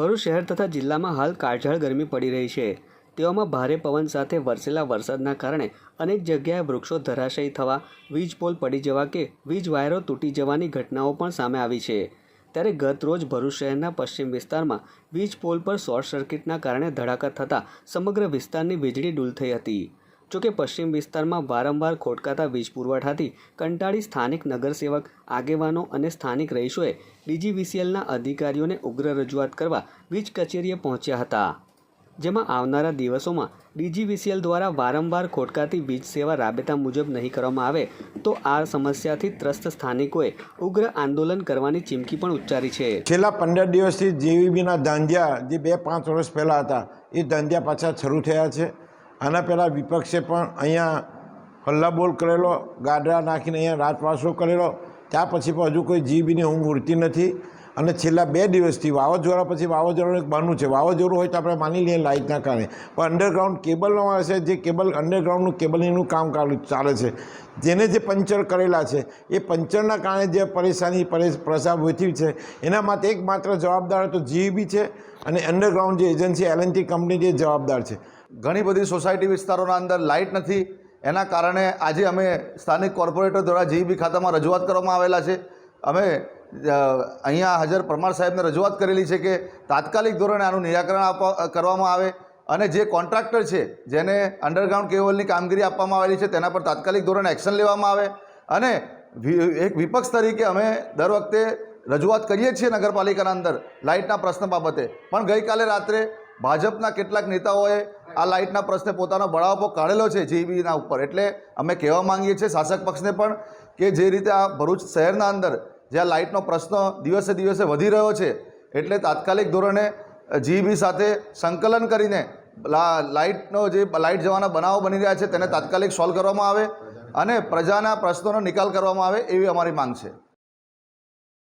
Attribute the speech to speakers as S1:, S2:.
S1: ભરૂચ શહેર તથા જિલ્લામાં હાલ કાળઝાળ ગરમી પડી રહી છે. તેવામાં ભારે પવન સાથે વરસેલા વરસાદના કારણે અનેક જગ્યાએ વૃક્ષો ધરાશયી થવા, વીજ પોલ પડી જવા કે વીજ વાયરો તૂટી જવાની ઘટનાઓ પણ સામે આવી છે. ત્યારે ગત રોજ ભરૂચ શહેરના પશ્ચિમ વિસ્તારમાં વીજ પોલ પર શોર્ટ સર્કિટના કારણે ધડાકા થતાં સમગ્ર વિસ્તારની વીજળી ડૂલ થઈ હતી. જોકે પશ્ચિમ વિસ્તારમાં વારંવાર ખોટકાતા વીજ પુરવઠાથી કંટાળી સ્થાનિક નગરસેવક, આગેવાનો અને સ્થાનિક રહીશોએ ડીજીવીસીએલના અધિકારીઓને ઉગ્ર રજૂઆત કરવા વીજ કચેરીએ પહોંચ્યા હતા. જેમાં આવનારા દિવસોમાં ડીજીવીસીએલ દ્વારા વારંવાર ખોટકાતી વીજ સેવા રાબેતા મુજબ નહીં કરવામાં આવે, તો આ સમસ્યાથી ત્રસ્ત સ્થાનિકોએ ઉગ્ર આંદોલન કરવાની ચીમકી પણ ઉચ્ચારી છે.
S2: છેલ્લા પંદર દિવસથી જેવીબીના ધાંધિયા, જે બે પાંચ વર્ષ પહેલાં હતા, એ ધાંધિયા પાછા શરૂ થયા છે. આના પહેલાં વિપક્ષે પણ અહીંયા હલ્લાબોલ કરેલો ગાડરા નાખીને અહીંયા રાતવાસો કરેલો, ત્યાં પછી પણ હજુ કોઈ જીબીની ઊંઘ ઉડતી નથી. અને છેલ્લા બે દિવસથી વાવાઝોડા પછી વાવાઝોડાનું એક બહાનું છે. વાવાઝોડું હોય તો આપણે માની લઈએ લાઇટના કારણે. પણ અંડરગ્રાઉન્ડ કેબલનો છે, જે કેબલ અંડરગ્રાઉન્ડનું કેબલિંગનું કામ ચાલુ- છે. જેને જે પંચર કરેલા છે, એ પંચરના કારણે જે પરેશાની પરેશ પ્રસા વેઠી છે, એના માટે એકમાત્ર જવાબદાર તો જીઈબી છે અને અંડરગ્રાઉન્ડ જે એજન્સી એલએનટી કંપની જે જવાબદાર છે.
S3: ઘણી બધી સોસાયટી વિસ્તારોના અંદર લાઇટ નથી. એના કારણે આજે અમે સ્થાનિક કોર્પોરેટર દ્વારા જીઈબી ખાતામાં રજૂઆત કરવામાં આવેલા છે. અમે અહીંયા હાજર પરમાર સાહેબને રજૂઆત કરેલી છે કે તાત્કાલિક ધોરણે આનું નિરાકરણ આપવા કરવામાં આવે અને જે કોન્ટ્રાક્ટર છે, જેને અંડરગ્રાઉન્ડ કેબલની કામગીરી આપવામાં આવેલી છે, તેના પર તાત્કાલિક ધોરણે એક્શન લેવામાં આવે અને એક વિપક્ષ તરીકે અમે દર વખતે રજૂઆત કરીએ છીએ નગરપાલિકાના અંદર લાઇટના પ્રશ્ન બાબતે. પણ ગઈકાલે રાત્રે ભાજપના કેટલાક નેતાઓએ આ લાઇટના પ્રશ્ને પોતાનો બળાવો કાઢેલો છે જીબીના ઉપર. એટલે અમે કહેવા માંગીએ છીએ શાસક પક્ષને પણ કે જે રીતે આ ભરૂચ શહેરના અંદર જ્યાં લાઇટનો પ્રશ્ન દિવસે દિવસે વધી રહ્યો છે, એટલે તાત્કાલિક ધોરણે જીબી સાથે સંકલન કરીને લાઇટનો જે લાઇટ જવાના બનાવો બની રહ્યા છે, તેને તાત્કાલિક સોલ્વ કરવામાં આવે અને પ્રજાના પ્રશ્નોનો નિકાલ કરવામાં આવે એવી અમારી માંગ છે.